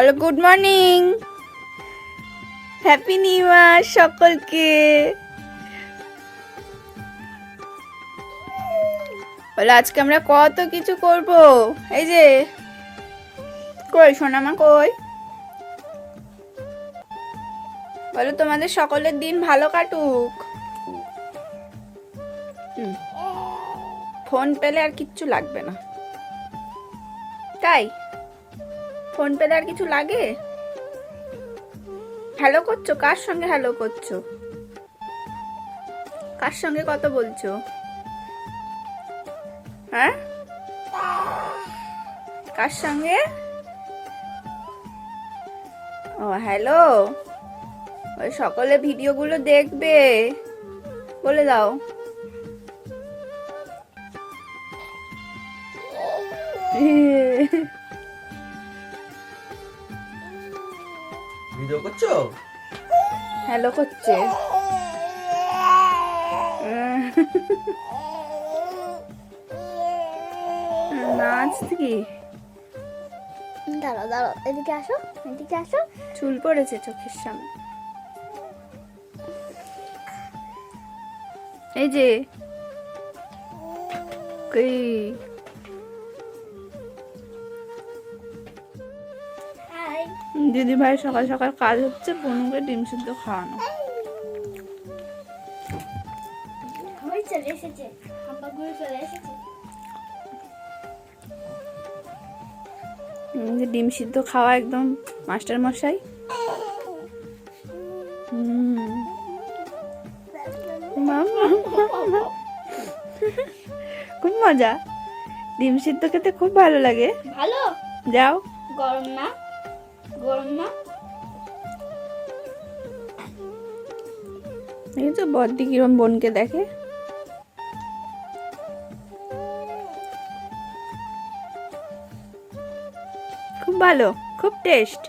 বলো good morning happy new year সকলকে। বলো, আজকে আমরা কত কিছু করব? এই যে, কই সোনামা, কই? বলো, তোমাদের সকলের দিন ভালো কাটুক। ফোন পেলে আর কিচ্ছু লাগবে না। তাই? ফোন পেলে আর কিছু লাগে? হ্যালো করছ? কার সঙ্গে হ্যালো করছ? কার সঙ্গে কত বলছো? হ্যাঁ? কার সঙ্গে? ও হ্যালো ওই সকলে ভিডিওগুলো দেখবে। বলে দাও। ভিডিও করছ? হ্যালো করছে। নাচ কি দাঁড়াও দাঁড়াও এদিকে আসো এদিকে আসো। চুল পড়েছে চোখের সামনে। এই যে। কই? দিদি ভাই সকাল সকাল কাজ হচ্ছে বনুকে ডিম সিদ্ধ খাওয়ানো। ডিম সিদ্ধ খাওয়া একদম মাস্টার মশাই। খুব মজা। ডিম সিদ্ধ খেতে খুব ভালো লাগে। ভালো? যাও। গরম না? গরম। না দেখেছ বদ্দি কিরম বোনকে দেখে। খুব ভালো খুব টেস্ট।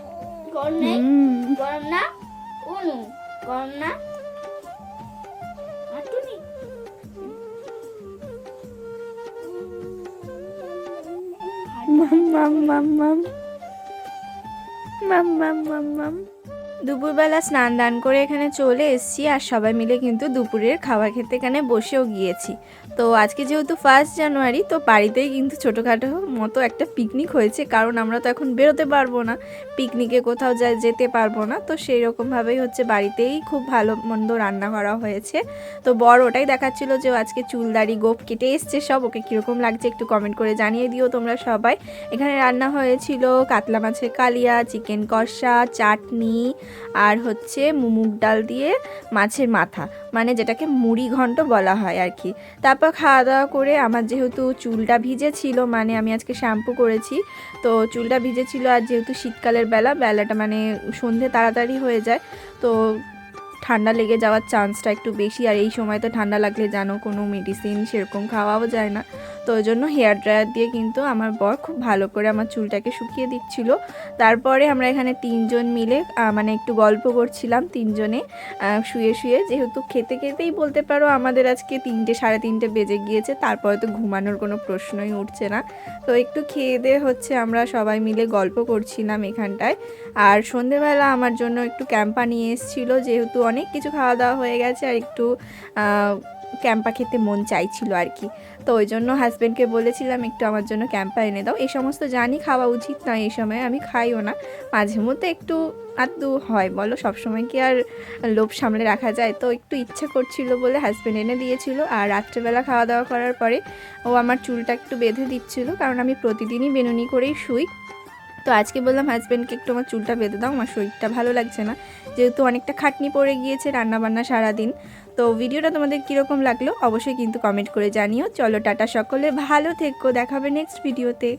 গরম নেই? গরম না? অনু গরম না? মাম মাম মাম মাম। মাম দুপুরবেলা স্নান দান করে এখানে চলে এসেছি আর সবাই মিলে কিন্তু দুপুরের খাবার খেতে এখানে বসেও গিয়েছি। তো আজকে যেহেতু ফার্স্ট জানুয়ারি তো বাড়িতেই কিন্তু ছোটোখাটো মতো একটা পিকনিক হয়েছে। কারণ আমরা তো এখন বেরোতে পারব না পিকনিকে কোথাও যা যেতে পারব না। তো সেই রকমভাবেই হচ্ছে বাড়িতেই খুব ভালো মন্দ রান্না করা হয়েছে। তো বড় ওটাই দেখাচ্ছিল যে আজকে চুলদাড়ি গোপ কেটে এসছে সব। ওকে কীরকম লাগছে একটু কমেন্ট করে জানিয়ে দিও তোমরা সবাই। এখানে রান্না হয়েছিল কাতলা মাছের কালিয়া চিকেন কষা, চাটনি, আর হচ্ছে মুগ ডাল দিয়ে মাছের মাথা। মানে যেটাকে মুড়ি ঘন্ট বলা হয় আর কি। তারপর খাওয়া দাওয়া করে আমার যেহেতু চুলটা ভিজেছিল মানে আমি আজকে শ্যাম্পু করেছি, তো চুলটা ভিজেছিল আর যেহেতু শীতকালের বেলা, বেলাটা মানে সন্ধে তাড়াতাড়ি হয়ে যায়, তো ঠান্ডা লেগে যাওয়ার চান্সটা একটু বেশি। আর এই সময় তো ঠান্ডা লাগলে জানো কোনো মেডিসিন সেরকম খাওয়াও যায় না। তো ওই জন্য হেয়ার ড্রায়ার দিয়ে কিন্তু আমার বর খুব ভালো করে আমার চুলটাকে শুকিয়ে দিচ্ছিল। তারপরে আমরা এখানে তিনজন মিলে মানে একটু গল্প করছিলাম তিনজনে শুয়ে শুয়ে। যেহেতু খেতে খেতেই বলতে পারো আমাদের আজকে তিনটে, সাড়ে তিনটে বেজে গিয়েছে, তারপরে তো ঘুমানোর কোনো প্রশ্নই উঠছে না। তো একটু খেয়ে দিয়ে হচ্ছে আমরা সবাই মিলে গল্প করছিলাম এখানটায়। আর সন্ধেবেলা আমার জন্য একটু ক্যাম্পা নিয়ে এসেছিল, যেহেতু অনেক কিছু খাওয়া দাওয়া হয়ে গেছে, আর একটু ক্যাম্পা খেতে মন চাইছিল আর কি। তো ওই জন্য হাজব্যান্ডকে বলেছিলাম, একটু আমার জন্য ক্যাম্পা এনে দাও। এই সমস্ত জানি খাওয়া উচিত নয়, এই সময় আমি খাইও না। মাঝে মধ্যে একটু আদু হয়, বলো? সবসময় কি আর লোভ সামলে রাখা যায়? তো একটু ইচ্ছে করছিল বলে হাজব্যান্ড এনে দিয়েছিল আর রাত্রেবেলা খাওয়া দাওয়া করার পরে ও আমার চুলটা একটু বেঁধে দিচ্ছিল, কারণ আমি প্রতিদিনই বেনুনি করেই শুই। তো আজকে বললাম হাজব্যান্ডকে একটু আমার চুলটা বেঁধে দাও, আমার শরীরটা ভালো লাগছে না। যেহেতু অনেকটা খাটনি পড়ে গিয়েছে রান্নাবান্না সারাদিন। তো ভিডিওটা তোমাদের কীরকম লাগল অবশ্যই কিন্তু কমেন্ট করে জানিও। চলো টাটা সকলে, ভালো থেকো, দেখাবে নেক্সট ভিডিওতে